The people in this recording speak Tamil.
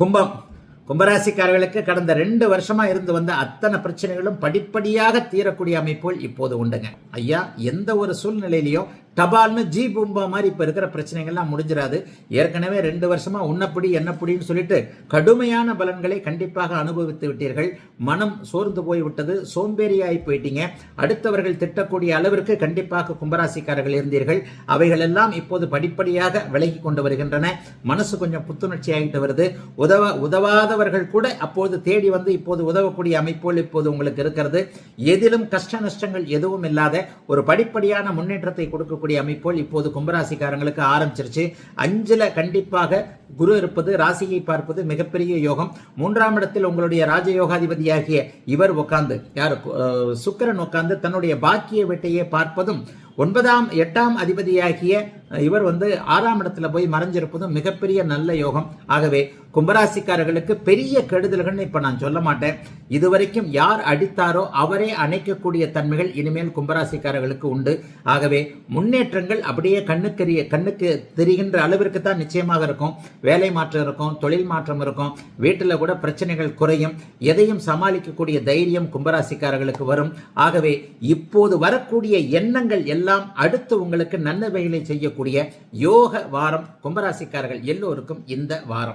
கும்பம். கும்பராசிக்காரர்களுக்கு கடந்த ரெண்டு வருஷமா இருந்து வந்த அத்தனை பிரச்சனைகளும் படிப்படியாக தீரக்கூடிய அமைப்புகள் இப்போது உண்டுங்க. ஐயா எந்த ஒரு சூழ்நிலையிலையும் டபால்னு ஜி பூம்பா மாதிரி இப்போ இருக்கிற பிரச்சனைகள்லாம் முடிஞ்சிடாது. ஏற்கனவே ரெண்டு வருஷமா உன்னப்படி என்னப்படின்னு சொல்லிட்டு கடுமையான பலன்களை கண்டிப்பாக அனுபவித்து விட்டீர்கள். மனம் சோர்ந்து போய்விட்டது. சோம்பேறியாகி போயிட்டீங்க. அடுத்தவர்கள் திட்டக்கூடிய அளவிற்கு கண்டிப்பாக கும்பராசிக்காரர்கள் இருந்தீர்கள். அவைகளெல்லாம் இப்போது படிப்படியாக விலகி கொண்டு வருகின்றன. மனசு கொஞ்சம் புத்துணர்ச்சி ஆகிட்டு வருது. உதவ உதவாதவர்கள் கூட அப்போது தேடி வந்து இப்போது உதவக்கூடிய அமைப்புகள் இப்போது உங்களுக்கு இருக்கிறது. எதிலும் கஷ்ட நஷ்டங்கள் எதுவும் இல்லாத ஒரு படிப்படியான முன்னேற்றத்தை கொடுக்கக்கூடிய அமைப்புகள் இப்போது கும்பராசிக்காரங்களுக்கு ஆரம்பிச்சிருச்சு. அஞ்சுல கண்டிப்பாக குரு இருப்பது ராசியை பார்ப்பது மிகப்பெரிய யோகம். மூன்றாம் இடத்தில் உங்களுடைய ராஜயோகாதிபதியாகிய இவர் உட்கார்ந்து யார் சுக்கரன் சுக்கிரன் உட்கார்ந்து தன்னுடைய பாக்கிய வீட்டையே பார்ப்பதும் ஒன்பதாம் எட்டாம் அதிபதியாகிய இவர் வந்து ஆறாம் இடத்துல போய் மறைஞ்சிருப்பதும் மிகப்பெரிய நல்ல யோகம். ஆகவே கும்பராசிக்காரர்களுக்கு பெரிய கெடுதல்கள்னு இப்போ நான் சொல்ல மாட்டேன். இதுவரைக்கும் யார் அடித்தாரோ அவரே அணைக்கக்கூடிய தன்மைகள் இனிமேல் கும்பராசிக்காரர்களுக்கு உண்டு. ஆகவே முன்னேற்றங்கள் அப்படியே கண்ணுக்கெரிய கண்ணுக்கு தெரிகின்ற அளவிற்கு தான் நிச்சயமாக இருக்கும். வேலை மாற்றம் இருக்கும் தொழில் மாற்றம் இருக்கும் வீட்டில் கூட பிரச்சனைகள் குறையும் எதையும் சமாளிக்கக்கூடிய தைரியம் கும்பராசிக்காரர்களுக்கு வரும். ஆகவே இப்போது வரக்கூடிய எண்ணங்கள் எல்லாம் அடுத்து உங்களுக்கு நன்மைகளை செய்யக்கூடிய யோக வாரம் கும்பராசிக்காரர்கள் எல்லோருக்கும் இந்த வாரம்.